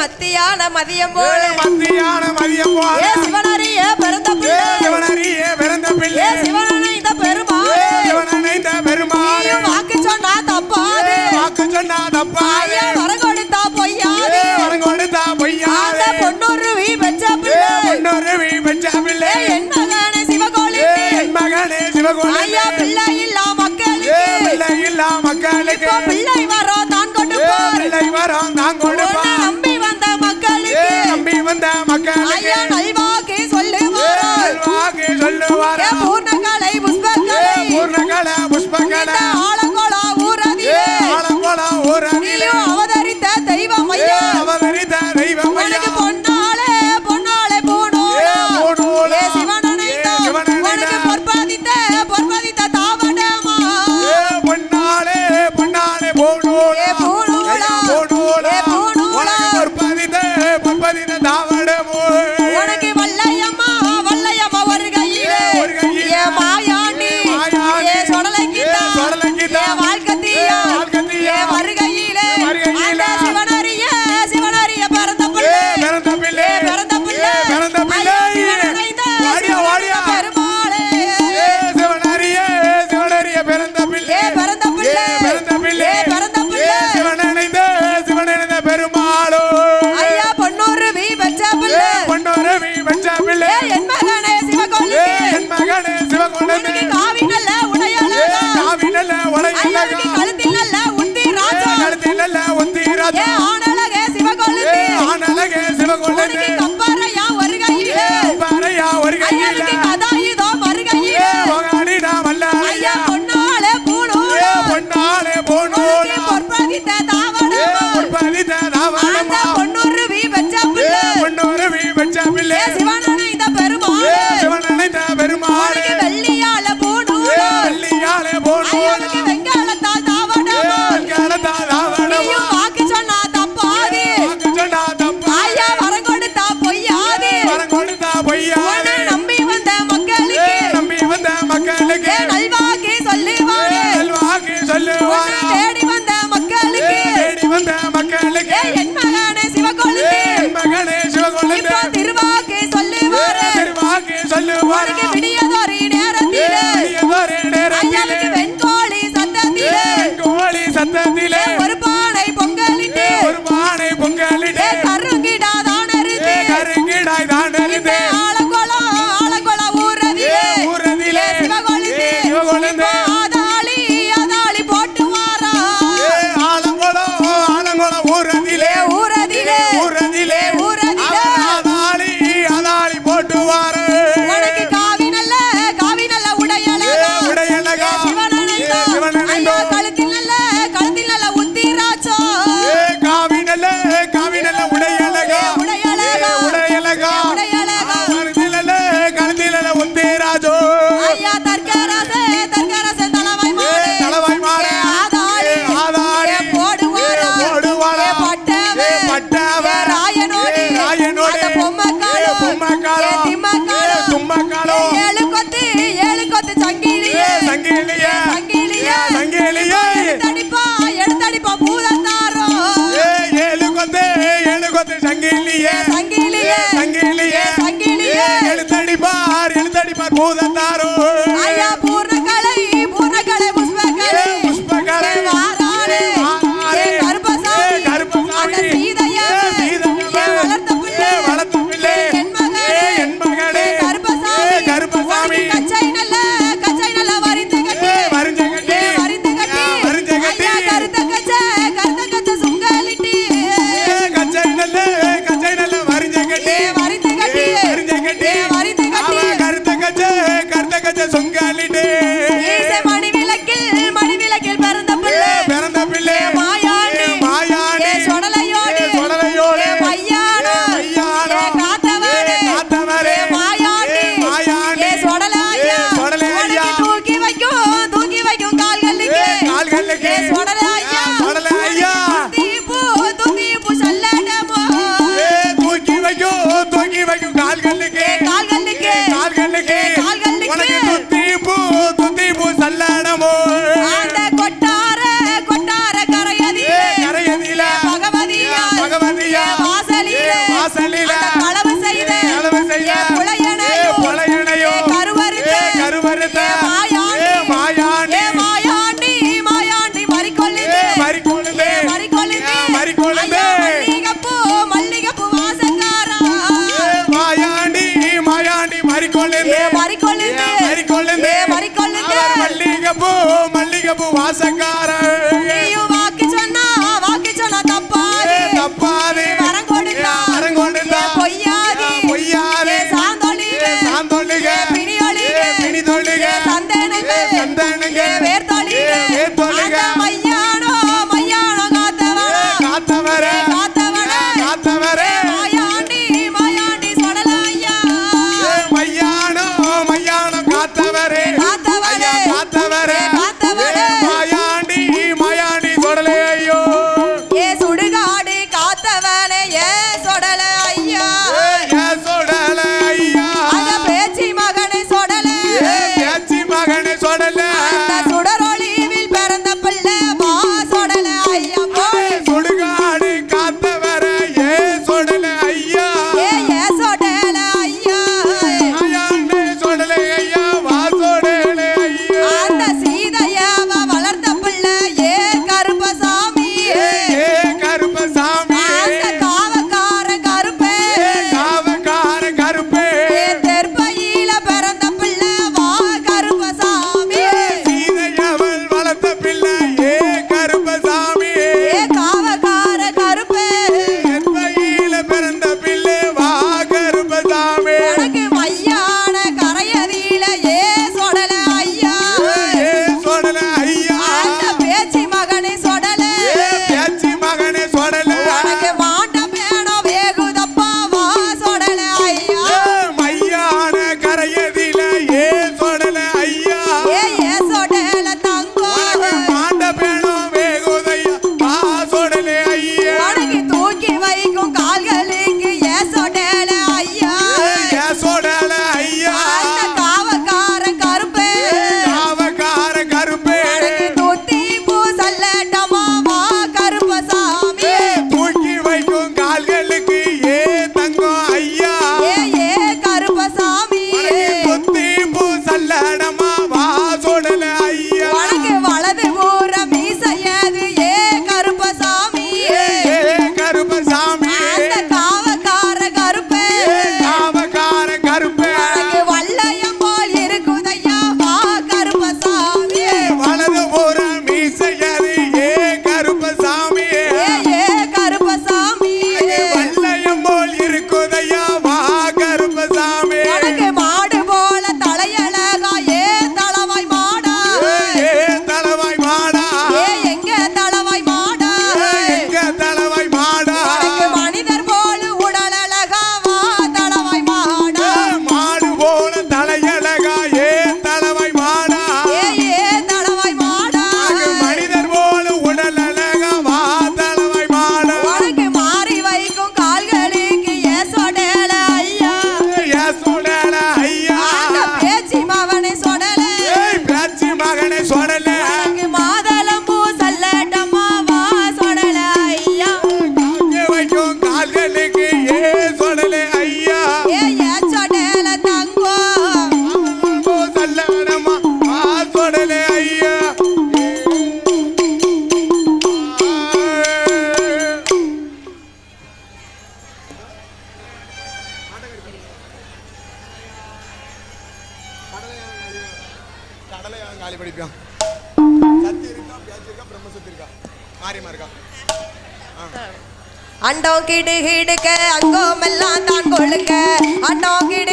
மத்தியான மதியம் போல. மத்தியான மதியம் போல. ஏ சிவனரியே பிறந்த பிள்ளை. சிவனரியே பிறந்த பிள்ளை. சிவனனை இந்த பெருமாள். சிவனனை இந்த பெருமாள். வாக்கு சொன்னா தப்பாது. வாக்கு சொன்னா தப்பாது. வரங்கொடுத்தா பொய்யாது. வரங்கொடுத்தா பொய்யாது. பொன்னொரு வீ பெற்ற பிள்ளை. பொன்னொரு வீ பெற்ற பிள்ளை. என் மகனே சிவகோளி என் மகனே சிவகோளி लगा Pull that out. Nossa cara. கிடு கிடுக்க அங்கோமெல்லாம் தான் கொழுக்க. அண்டோம் கிடு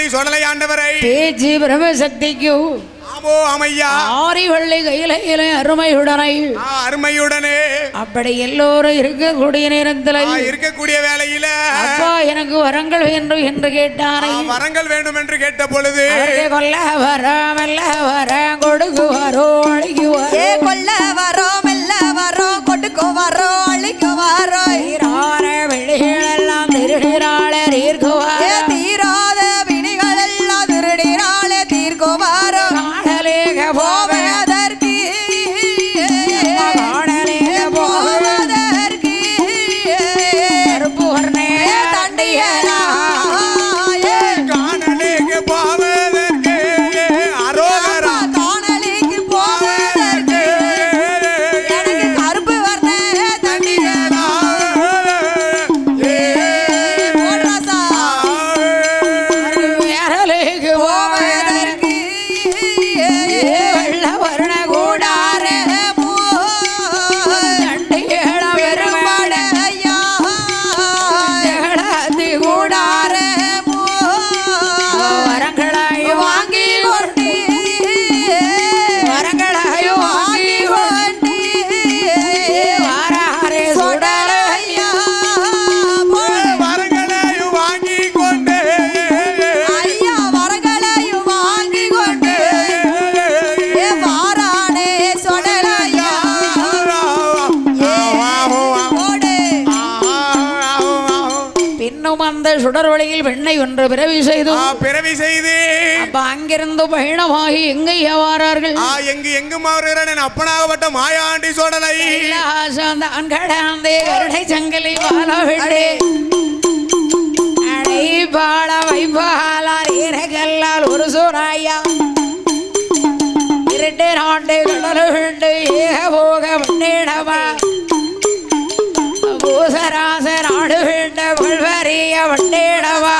மாயாண்டி சொடலை ஆண்டவரை. பேச்சு பிரம்மசக்திக்கு ஆமோ அமையா ஆரி வெள்ளை கையில அருமையுடனை. ஆ, அருமையுடனே. அப்படி எல்லோரும் இருக்கக்கூடிய நேரத்தில் ஆ, இருக்கக்கூடிய வேளையில. அப்பா எனக்கு வரங்கள் வேண்டும் என்று கேட்டாரை ஆ, வரங்கள் வேண்டும் என்று கேட்ட பொழுது கொல்ல வராமல்ல வர கொடுக்குவாரோ அழிக்குவாரோ. ஏ கொல்ல வரோம் மெல்ல வரோம் கொடுக்கோ வரோம் அந்த சுடர் வழியில் பெண்ணை ஒன்று பிறவி செய்து. பிறவி செய்து. அப்ப அங்கிருந்து பயணமாகி எங்கே வாரார்கள்? ஆ, எங்கு எங்கும் அவர்கள் அப்பனாகப்பட்ட மாயாண்டி சோடலை கடந்தே கருடை சங்கிலி அடை பால வைபாலால் இறகல்லால் ஒரு சூறாயா இரண்டு நாண்டு கடல் விண்டு ஏக போக மண்ணிடமா பூசராச நாடு விண்ட வண்டேடவா